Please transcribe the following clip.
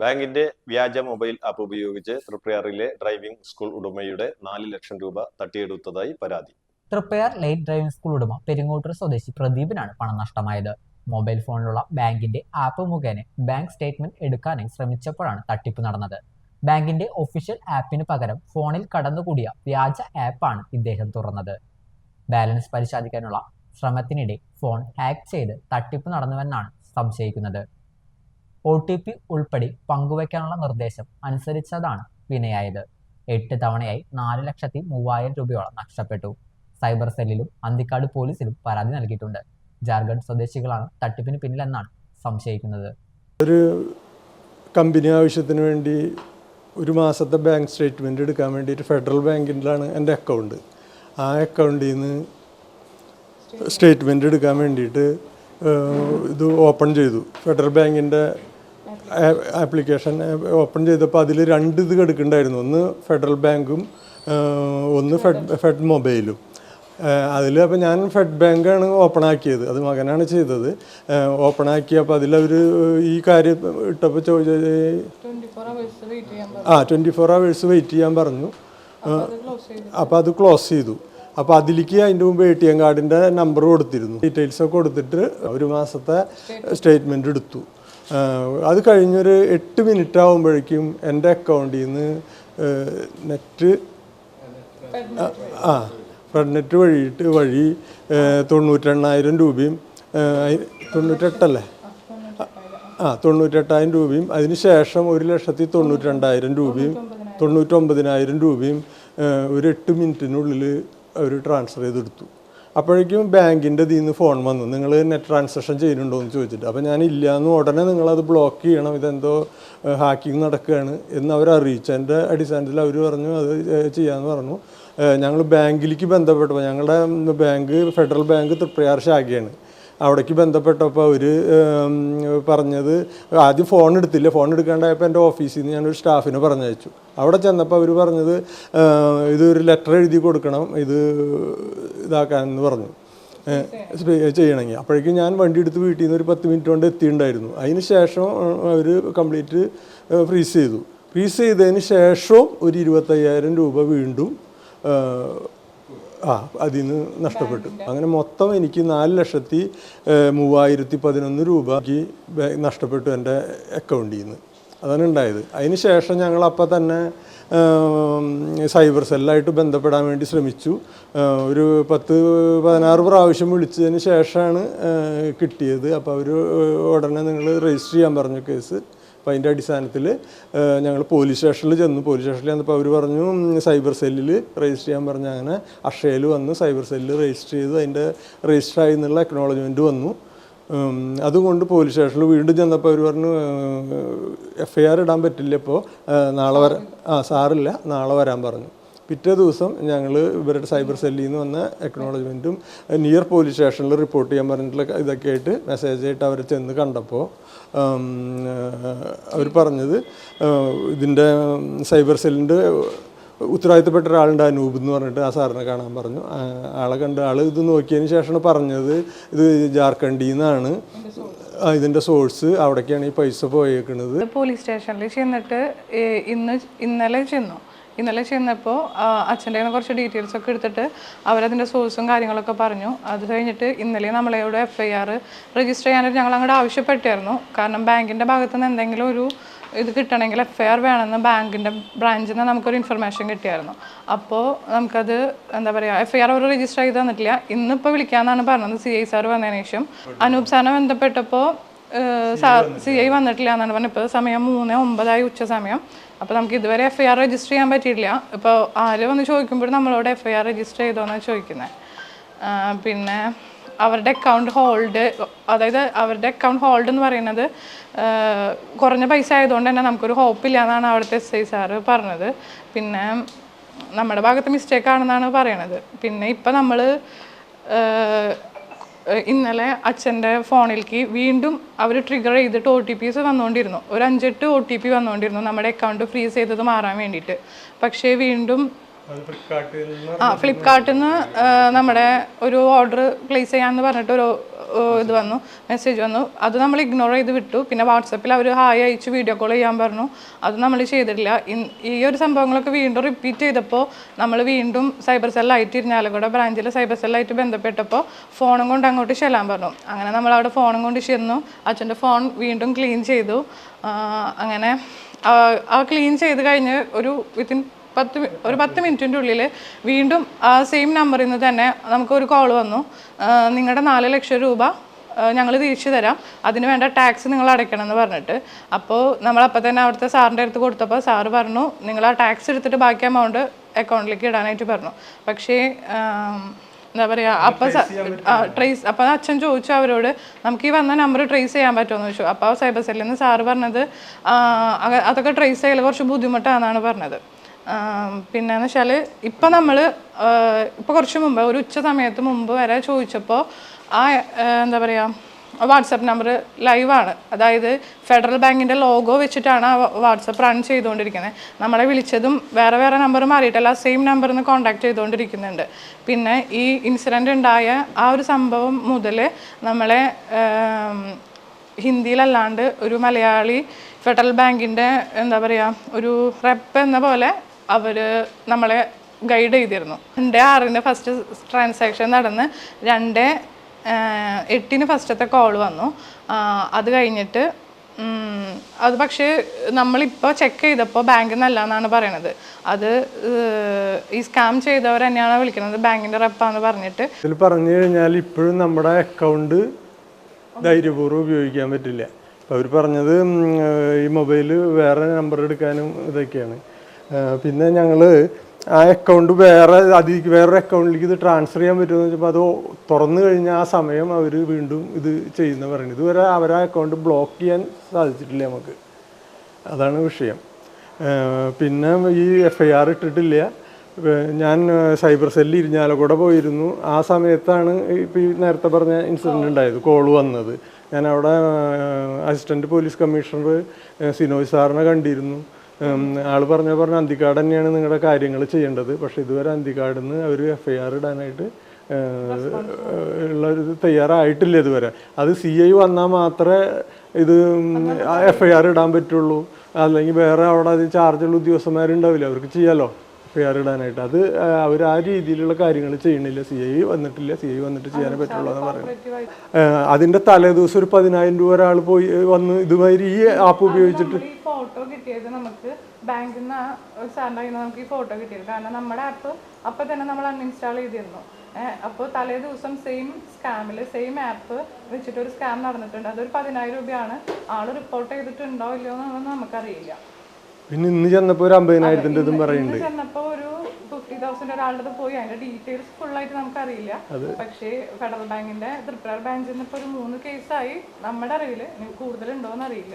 ബാങ്കിന്റെ വ്യാജ mobile app ഉപയോഗിച്ച് തൃപ്രയാറിലെ ഡ്രൈവിംഗ് സ്കൂൾ ഉടമയുടെ നാല് ലക്ഷം രൂപ തട്ടിയെടുത്തതായി പരാതി. തൃപ്പയാർ ലൈറ്റ് ഡ്രൈവിംഗ് സ്കൂൾ ഉടമ പെരിങ്ങോട്ടൂർ സ്വദേശി പ്രദീപിനാണ് പണം നഷ്ടമായത്. മൊബൈൽ ഫോണിലുള്ള ബാങ്കിന്റെ ആപ്പ് മുഖേന ബാങ്ക് സ്റ്റേറ്റ്മെന്റ് എടുക്കാനായി ശ്രമിച്ചപ്പോഴാണ് തട്ടിപ്പ് നടന്നത്. ബാങ്കിന്റെ ഒഫീഷ്യൽ ആപ്പിന് പകരം ഫോണിൽ കടന്നുകൂടിയ വ്യാജ ആപ്പാണ് ഇദ്ദേഹം തുറന്നത്. ബാലൻസ് പരിശോധിക്കാനുള്ള ശ്രമത്തിനിടെ ഫോൺ ഹാക്ക് ചെയ്ത് തട്ടിപ്പ് നടന്നുവെന്നാണ് സംശയിക്കുന്നത്. ഒ ടി പി ഉൾപ്പെടെ പങ്കുവയ്ക്കാനുള്ള നിർദ്ദേശം അനുസരിച്ചതാണ് വിനയായത്. എട്ട് തവണയായി നാല് ലക്ഷത്തി മൂവായിരം രൂപയോളം നഷ്ടപ്പെട്ടു. സൈബർ സെല്ലിലും അന്തിക്കാട് പോലീസിലും പരാതി നൽകിയിട്ടുണ്ട്. ജാർഖണ്ഡ് സ്വദേശികളാണ് തട്ടിപ്പിന് പിന്നിലെന്നാണ് സംശയിക്കുന്നത്. ഒരു കമ്പനി ആവശ്യത്തിന് വേണ്ടി ഒരു മാസത്തെ ബാങ്ക് സ്റ്റേറ്റ്മെന്റ് എടുക്കാൻ വേണ്ടിയിട്ട് ഫെഡറൽ ബാങ്കിലാണ് എന്റെ അക്കൗണ്ട്. ആ അക്കൗണ്ടിൽ നിന്ന് സ്റ്റേറ്റ്മെന്റ് എടുക്കാൻ വേണ്ടിയിട്ട് ഇത് ഓപ്പൺ ചെയ്തു. ഫെഡറൽ ബാങ്കിന്റെ ആപ്ലിക്കേഷൻ ഓപ്പൺ ചെയ്തപ്പോൾ അതിൽ രണ്ട് ഇത് കിടക്കുന്നുണ്ടായിരുന്നു ഒന്ന് ഫെഡറൽ ബാങ്കും ഒന്ന് ഫെഡ് ഫെഡ് മൊബൈലും അതിൽ അപ്പോൾ ഞാൻ ഫെഡ് ബാങ്കാണ് ഓപ്പൺ ആക്കിയത്. അത് മകനാണ് ചെയ്തത്. ഓപ്പൺ ആക്കിയപ്പോൾ അതിലവർ ഈ കാര്യം ഇട്ടപ്പോൾ ചോദിച്ചത് ആ ട്വന്റി ഫോർ അവേഴ്സ് വെയിറ്റ് ചെയ്യാൻ പറഞ്ഞു. അപ്പോൾ അത് ക്ലോസ് ചെയ്തു. അപ്പോൾ അതിലേക്ക് അതിന്റെ മുമ്പ് എ ടി എം കാർഡിന്റെ നമ്പർ കൊടുത്തിരുന്നു. ഡീറ്റെയിൽസ് ഒക്കെ കൊടുത്തിട്ട് ഒരു മാസത്തെ സ്റ്റേറ്റ്മെന്റ് എടുത്തു. അത് കഴിഞ്ഞൊരു എട്ട് മിനിറ്റ് ആകുമ്പോഴേക്കും എന്റെ അക്കൗണ്ടിൽ നിന്ന് നെറ്റ് ആ ഫ്രണ്ട് നെറ്റ് വഴിയിട്ട് വഴി തൊണ്ണൂറ്റെണ്ണായിരം രൂപയും തൊണ്ണൂറ്റെട്ടല്ലേ? ആ തൊണ്ണൂറ്റെട്ടായിരം രൂപയും അതിന് ശേഷം ഒരു ലക്ഷത്തി തൊണ്ണൂറ്റി രണ്ടായിരം രൂപയും തൊണ്ണൂറ്റൊമ്പതിനായിരം രൂപയും ഒരു എട്ട് മിനിറ്റിനുള്ളിൽ അവർ ട്രാൻസ്ഫർ ചെയ്തെടുത്തു. അപ്പോഴേക്കും ബാങ്കിന്റെ ഇതിൽ നിന്ന് ഫോൺ വന്നു. നിങ്ങൾ നെറ്റ് ട്രാൻസാക്ഷൻ ചെയ്യുന്നുണ്ടോ എന്ന് ചോദിച്ചിട്ട്. അപ്പോൾ ഞാൻ ഇല്ല എന്ന് ഉടനെ നിങ്ങളത് ബ്ലോക്ക് ചെയ്യണം. ഇതെന്തോ ഹാക്കിംഗ് നടക്കുകയാണ് എന്ന് അവർ അറിയിച്ചു. എന്റെ അടിസ്ഥാനത്തിൽ അവർ പറഞ്ഞു അത് ചെയ്യാമെന്ന് പറഞ്ഞു. ഞങ്ങൾ ബാങ്കിലേക്ക് ബന്ധപ്പെട്ടപ്പോൾ ഞങ്ങളുടെ ബാങ്ക് ഫെഡറൽ ബാങ്ക് തൃപ്രയാർ ശാഖയാണ്. അവിടേക്ക് ബന്ധപ്പെട്ടപ്പോൾ അവർ പറഞ്ഞത് ആദ്യം ഫോൺ എടുത്തില്ല. ഫോൺ എടുക്കാണ്ടായപ്പോൾ എന്റെ ഓഫീസിൽ നിന്ന് ഞാനൊരു സ്റ്റാഫിനെ പറഞ്ഞയച്ചു. അവിടെ ചെന്നപ്പോൾ അവർ പറഞ്ഞത് ഇതൊരു ലെറ്റർ എഴുതി കൊടുക്കണം ഇത് ഇതാക്കാനെന്ന് പറഞ്ഞു. ചെയ്യണമെങ്കിൽ. അപ്പോഴേക്കും ഞാൻ വണ്ടി എടുത്ത് വീട്ടിൽ നിന്ന് ഒരു പത്ത് മിനിറ്റ് കൊണ്ട് എത്തിയിട്ടുണ്ടായിരുന്നു. അതിന് ശേഷം അവർ കംപ്ലീറ്റ് ഫ്രീസ് ചെയ്തു. ഫ്രീസ് ചെയ്തതിന് ശേഷവും ഒരു ഇരുപത്തയ്യായിരം രൂപ വീണ്ടും ആ അതിൽ നിന്ന് നഷ്ടപ്പെട്ടു. അങ്ങനെ മൊത്തം എനിക്ക് നാല് ലക്ഷത്തി മൂവായിരത്തി പതിനൊന്ന് രൂപ എനിക്ക് നഷ്ടപ്പെട്ടു എന്റെ അക്കൗണ്ടിൽ നിന്ന് അതാണ് ഉണ്ടായത്. അതിന് ശേഷം ഞങ്ങൾ അപ്പം തന്നെ സൈബർ സെല്ലായിട്ട് ബന്ധപ്പെടാൻ വേണ്ടി ശ്രമിച്ചു. ഒരു പത്ത് പതിനാറ് പ്രാവശ്യം വിളിച്ചതിന് ശേഷമാണ് കിട്ടിയത്. അപ്പോൾ അവർ ഉടനെ നിങ്ങൾ രജിസ്റ്റർ ചെയ്യാൻ പറഞ്ഞ കേസ്. അപ്പോൾ അതിന്റെ അടിസ്ഥാനത്തിൽ ഞങ്ങൾ പോലീസ് സ്റ്റേഷനിൽ ചെന്നു. പോലീസ് സ്റ്റേഷനിൽ ചെന്നപ്പോൾ അവർ പറഞ്ഞു സൈബർ സെല്ലിൽ രജിസ്റ്റർ ചെയ്യാൻ പറഞ്ഞു അങ്ങനെ അക്ഷയയിൽ വന്ന് സൈബർ സെല്ലിൽ രജിസ്റ്റർ ചെയ്ത് അതിന്റെ രജിസ്റ്റർ ആയി എന്നുള്ള അക്നോളജ്മെന്റ് വന്നു. അതുകൊണ്ട് പോലീസ് സ്റ്റേഷനിൽ വീണ്ടും ചെന്നപ്പോൾ അവർ പറഞ്ഞു എഫ് ഐ ആർ ഇടാൻ പറ്റില്ല ഇപ്പോൾ നാളെ വരാൻ ആ സാറില്ല നാളെ വരാൻ പറഞ്ഞു. പിറ്റേ ദിവസം ഞങ്ങൾ ഇവരുടെ സൈബർ സെല്ലിൽ നിന്ന് വന്ന എക്നോളജ്മെന്റും നിയർ പോലീസ് സ്റ്റേഷനിൽ റിപ്പോർട്ട് ചെയ്യാൻ പറഞ്ഞിട്ടുള്ള ഇതൊക്കെ ആയിട്ട് മെസ്സേജ് ആയിട്ട് അവർ ചെന്ന് കണ്ടപ്പോൾ അവർ പറഞ്ഞത് ഇതിന്റെ സൈബർ സെല്ലിന്റെ ഉത്തരവാദിത്തപ്പെട്ട ഒരാളുണ്ട് അനൂപ് എന്ന് പറഞ്ഞിട്ട് ആ സാറിനെ കാണാൻ പറഞ്ഞു. ആളെ കണ്ട് ആൾ ഇത് നോക്കിയതിന് ശേഷമാണ് പറഞ്ഞത് ഇത് ജാർഖണ്ഡിൽ നിന്നാണ് ഇതിന്റെ സോഴ്സ് അവിടേക്കാണ് ഈ പൈസ പോയേക്കുന്നത് പോലീസ് സ്റ്റേഷനിൽ ചെന്നിട്ട് ഇന്ന് ഇന്നലെ ചെന്നു. ഇന്നലെ ചെന്നപ്പോൾ അച്ഛന്റെ കയ്യിൽ കുറച്ച് ഡീറ്റെയിൽസ് ഒക്കെ എടുത്തിട്ട് അവരതിന്റെ സോഴ്സും കാര്യങ്ങളൊക്കെ പറഞ്ഞു. അത് കഴിഞ്ഞിട്ട് ഇന്നലെ നമ്മളോട് എഫ് ഐ ആർ രജിസ്റ്റർ ചെയ്യാനായിട്ട് ഞങ്ങൾ അങ്ങോട്ട് ആവശ്യപ്പെട്ടായിരുന്നു കാരണം ബാങ്കിന്റെ ഭാഗത്തു നിന്ന് എന്തെങ്കിലും ഒരു ഇത് കിട്ടണമെങ്കിൽ എഫ് ഐ ആർ വേണമെന്ന് ബാങ്കിന്റെ ബ്രാഞ്ചിൽ നിന്ന് നമുക്കൊരു ഇൻഫർമേഷൻ കിട്ടിയായിരുന്നു. അപ്പോൾ നമുക്കത് എന്താ പറയുക എഫ് ഐ ആർ അവർ രജിസ്റ്റർ ചെയ്ത് തന്നിട്ടില്ല. ഇന്നിപ്പോൾ വിളിക്കാമെന്നാണ് പറഞ്ഞത് സി ഐ സാർ വന്നതിന് ശേഷം അനൂപ് സാറിനെ ബന്ധപ്പെട്ടപ്പോൾ സി ഐ വന്നിട്ടില്ല. എന്നാണ് പറഞ്ഞത്. ഇപ്പോൾ സമയം മൂന്ന് ഒമ്പതായി ഉച്ച സമയം. അപ്പോൾ നമുക്ക് ഇതുവരെ എഫ് ഐ ആർ രജിസ്റ്റർ ചെയ്യാൻ പറ്റിയിട്ടില്ല. ഇപ്പോൾ ആര് വന്ന് ചോദിക്കുമ്പോൾ നമ്മളോട് എഫ് ഐ ആർ രജിസ്റ്റർ ചെയ്തോന്നാണ് ചോദിക്കുന്നത് പിന്നെ അവരുടെ അക്കൗണ്ട് ഹോൾഡ് അതായത് അവരുടെ അക്കൗണ്ട് ഹോൾഡ് എന്ന് പറയുന്നത് കുറഞ്ഞ പൈസ ആയതുകൊണ്ട് തന്നെ നമുക്കൊരു ഹോപ്പില്ല എന്നാണ് അവിടുത്തെ എസ് ഐ സാറ് പറഞ്ഞത്. പിന്നെ നമ്മുടെ ഭാഗത്ത് മിസ്റ്റേക്ക് ആണെന്നാണ് പറയണത്. പിന്നെ ഇപ്പം നമ്മൾ ഇന്നലെ അച്ഛന്റെ ഫോണിലേക്ക് വീണ്ടും അവർ ട്രിഗർ ചെയ്തിട്ട് ഒ ടി പിസ് വന്നുകൊണ്ടിരുന്നു. ഒരു അഞ്ചെട്ട് ഒ ടി പി വന്നുകൊണ്ടിരുന്നു നമ്മുടെ അക്കൗണ്ട് ഫ്രീസ് ചെയ്തത് മാറാൻ വേണ്ടിയിട്ട്. പക്ഷേ വീണ്ടും ആ ഫ്ലിപ്കാർട്ടിൽ നിന്ന് നമ്മുടെ ഒരു ഓർഡർ പ്ലേസ് ചെയ്യാമെന്ന് പറഞ്ഞിട്ട് ഒരു ഇത് വന്നു മെസ്സേജ് വന്നു. അത് നമ്മൾ ഇഗ്നോർ ചെയ്ത് വിട്ടു. പിന്നെ വാട്സപ്പിൽ അവർ ഹായ് അയച്ച് വീഡിയോ കോൾ ചെയ്യാൻ പറഞ്ഞു. അത് നമ്മൾ ചെയ്തിട്ടില്ല. ഈ ഒരു സംഭവങ്ങളൊക്കെ വീണ്ടും റിപ്പീറ്റ് ചെയ്തപ്പോൾ നമ്മൾ വീണ്ടും സൈബർ സെല്ലായിട്ട് ഇരിഞ്ഞാലക്കുട ബ്രാഞ്ചിൽ സൈബർ സെല്ലായിട്ട് ബന്ധപ്പെട്ടപ്പോൾ ഫോണും കൊണ്ട് അങ്ങോട്ട് ചെല്ലാൻ പറഞ്ഞു. അങ്ങനെ നമ്മൾ അവിടെ ഫോണും കൊണ്ട് ചെന്നു. അച്ഛന്റെ ഫോൺ വീണ്ടും ക്ലീൻ ചെയ്തു. അങ്ങനെ ആ, ക്ലീൻ ചെയ്ത് കഴിഞ്ഞ് ഒരു വിത്തിൻ പത്ത് ഒരു പത്ത് മിനിറ്റിന്റെ ഉള്ളിൽ വീണ്ടും ആ സെയിം നമ്പറിൽ നിന്ന് തന്നെ നമുക്കൊരു കോൾ വന്നു. നിങ്ങളുടെ നാല് ലക്ഷം രൂപ ഞങ്ങൾ തിരിച്ചു തരാം. അതിന് വേണ്ട ടാക്സ് നിങ്ങൾ അടയ്ക്കണം എന്ന് പറഞ്ഞിട്ട്. അപ്പോൾ നമ്മൾ അപ്പം തന്നെ അവിടുത്തെ സാറിന്റെ അടുത്ത് കൊടുത്തപ്പോൾ സാറ് പറഞ്ഞു നിങ്ങൾ ആ ടാക്സ് എടുത്തിട്ട് ബാക്കി എമൗണ്ട് അക്കൗണ്ടിലേക്ക് ഇടാനായിട്ട് പറഞ്ഞു. പക്ഷേ എന്താ പറയുക അപ്പം ട്രേസ് അപ്പം അച്ഛൻ ചോദിച്ചു അവരോട് നമുക്ക് ഈ വന്ന നമ്പർ ട്രേസ് ചെയ്യാൻ പറ്റുമോ? എന്ന് ചോദിച്ചു. അപ്പോൾ സൈബർ സെല്ലിൽ നിന്ന് സാറ് പറഞ്ഞത് അതൊക്കെ ട്രേസ് ചെയ്യൽ കുറച്ച് ബുദ്ധിമുട്ടാണെന്നാണ് പറഞ്ഞത്. പിന്നെന്ന് വെച്ചാൽ ഇപ്പം നമ്മൾ ഇപ്പോൾ കുറച്ച് മുമ്പ് ഒരു ഉച്ച സമയത്ത് മുമ്പ് വരെ ചോദിച്ചപ്പോൾ ആ എന്താ പറയുക വാട്സപ്പ് നമ്പർ ലൈവാണ് അതായത് ഫെഡറൽ ബാങ്കിന്റെ ലോഗോ വെച്ചിട്ടാണ് ആ വാട്സപ്പ് റൺ ചെയ്തുകൊണ്ടിരിക്കുന്നത് നമ്മളെ വിളിച്ചതും വേറെ വേറെ നമ്പർ മാറിയിട്ടല്ല സെയിം നമ്പറിൽ നിന്ന് കോൺടാക്ട് ചെയ്തുകൊണ്ടിരിക്കുന്നുണ്ട്. പിന്നെ ഈ ഇൻസിഡന്റ് ഉണ്ടായ ആ ഒരു സംഭവം മുതൽ നമ്മളെ ഹിന്ദിയിലല്ലാണ്ട് ഒരു മലയാളി ഫെഡറൽ ബാങ്കിന്റെ എന്താ പറയുക ഒരു റെപ്പ് എന്ന പോലെ അവർ നമ്മളെ ഗൈഡ് ചെയ്തിരുന്നു. രണ്ട് ആറിന് ഫസ്റ്റ് ട്രാൻസാക്ഷൻ നടന്ന് രണ്ട് എട്ടിന് ഫസ്റ്റത്തെ കോൾ വന്നു. അത് കഴിഞ്ഞിട്ട് അത് പക്ഷേ നമ്മളിപ്പോൾ ചെക്ക് ചെയ്തപ്പോൾ ബാങ്കിൽ നിന്നല്ല എന്നാണ് പറയണത്. അത് ഈ സ്കാം ചെയ്തവർ തന്നെയാണ് വിളിക്കുന്നത് ബാങ്കിന്റെ റെപ്പാന്ന് പറഞ്ഞിട്ട്. ഇതിൽ പറഞ്ഞു കഴിഞ്ഞാൽ ഇപ്പോഴും നമ്മുടെ അക്കൗണ്ട് ധൈര്യപൂർവം ഉപയോഗിക്കാൻ പറ്റില്ല. അവർ പറഞ്ഞത് ഈ മൊബൈൽ വേറെ നമ്പർ എടുക്കാനും ഇതൊക്കെയാണ്. പിന്നെ ഞങ്ങൾ ആ അക്കൗണ്ട് വേറെ അതിലേക്ക് വേറൊരു അക്കൗണ്ടിലേക്ക് ഇത് ട്രാൻസ്ഫർ ചെയ്യാൻ പറ്റുമെന്ന് വെച്ചപ്പോൾ അത് തുറന്നു കഴിഞ്ഞാൽ ആ സമയം അവർ വീണ്ടും ഇത് ചെയ്യുന്ന പറയുന്നത്. ഇതുവരെ അവരെ അക്കൗണ്ട് ബ്ലോക്ക് ചെയ്യാൻ സാധിച്ചിട്ടില്ല നമുക്ക്. അതാണ് വിഷയം. പിന്നെ ഈ എഫ് ഐ ആർ ഇട്ടിട്ടില്ല. ഞാൻ സൈബർ സെല്ലിൽ ഇരിഞ്ഞാലക്കൂടെ പോയിരുന്നു. ആ സമയത്താണ് ഇപ്പോൾ ഈ നേരത്തെ പറഞ്ഞ ഇൻസിഡന്റ് ഉണ്ടായത് കോൾ വന്നത്. ഞാൻ അവിടെ അസിസ്റ്റന്റ് പോലീസ് കമ്മീഷണർ സിനോജ് സാറിനെ കണ്ടിരുന്നു. ആൾ പറഞ്ഞ പറഞ്ഞ അന്തിക്കാട് തന്നെയാണ് നിങ്ങളുടെ കാര്യങ്ങൾ ചെയ്യേണ്ടത്. പക്ഷേ ഇതുവരെ അന്തിക്കാട് നിന്ന് അവർ എഫ് ഐ ആർ ഇടാനായിട്ട് ഉള്ള ഒരു തയ്യാറായിട്ടില്ല ഇതുവരെ. അത് സി ഐ വന്നാൽ മാത്രമേ ഇത് എഫ് ഐ ആർ ഇടാൻ പറ്റുള്ളൂ. അല്ലെങ്കിൽ വേറെ അവിടെ അത് ചാർജുള്ള ഉദ്യോഗസ്ഥന്മാരുണ്ടാവില്ല അവർക്ക് ചെയ്യാലോ? ആർ അത് അവർ ആ രീതിയിലുള്ള കാര്യങ്ങൾ ചെയ്യണില്ല. സി ഐ വന്നിട്ടില്ല. സി ഐ വന്നിട്ട് ചെയ്യാനേ പറ്റുള്ളൂ എന്ന് പറയുന്നത്. അതിന്റെ അതിന്റെ തലേദിവസം ഒരു പതിനായിരം രൂപ ഒരാൾ പോയി വന്ന് ഇതുമാതിരി ഈ ആപ്പ് ഉപയോഗിച്ചിട്ട് ഫോട്ടോ കിട്ടിയത് നമുക്ക് ബാങ്കിൽ നിന്ന് സാറിന്റെ കയ്യിൽ നിന്ന് നമുക്ക് ഈ ഫോട്ടോ കിട്ടിയത്. കാരണം നമ്മുടെ ആപ്പ് അപ്പം തന്നെ നമ്മൾ അൺഇൻസ്റ്റാൾ ചെയ്തിരുന്നു. അപ്പോൾ തലേ ദിവസം സെയിം സ്കാമിൽ സെയിം ആപ്പ് വെച്ചിട്ട് ഒരു സ്കാം നടന്നിട്ടുണ്ട്. അതൊരു പതിനായിരം രൂപയാണ്. ആൾ റിപ്പോർട്ട് ചെയ്തിട്ടുണ്ടോ ഇല്ലയോ എന്നുള്ളത് നമുക്കറിയില്ല. പിന്നെ ഇന്ന് ചെന്നപ്പോ ഒരു അമ്പതിനായിരത്തിന്റെ ഇതും പറയുന്നുണ്ട്. ചെന്നപ്പോ ഒരു ഫിഫ്റ്റി തൗസൻഡ് ഒരാളുടെ പോയി. അതിന്റെ ഡീറ്റെയിൽസ് ഫുൾ ആയിട്ട് നമുക്കറിയില്ല. പക്ഷേ ഫെഡറൽ ബാങ്കിന്റെ ത്രിപുര നിന്ന് ഇപ്പൊ ഒരു മൂന്ന് കേസായി നമ്മുടെ അറിവിൽ കൂടുതലുണ്ടോന്ന് അറിയില്ല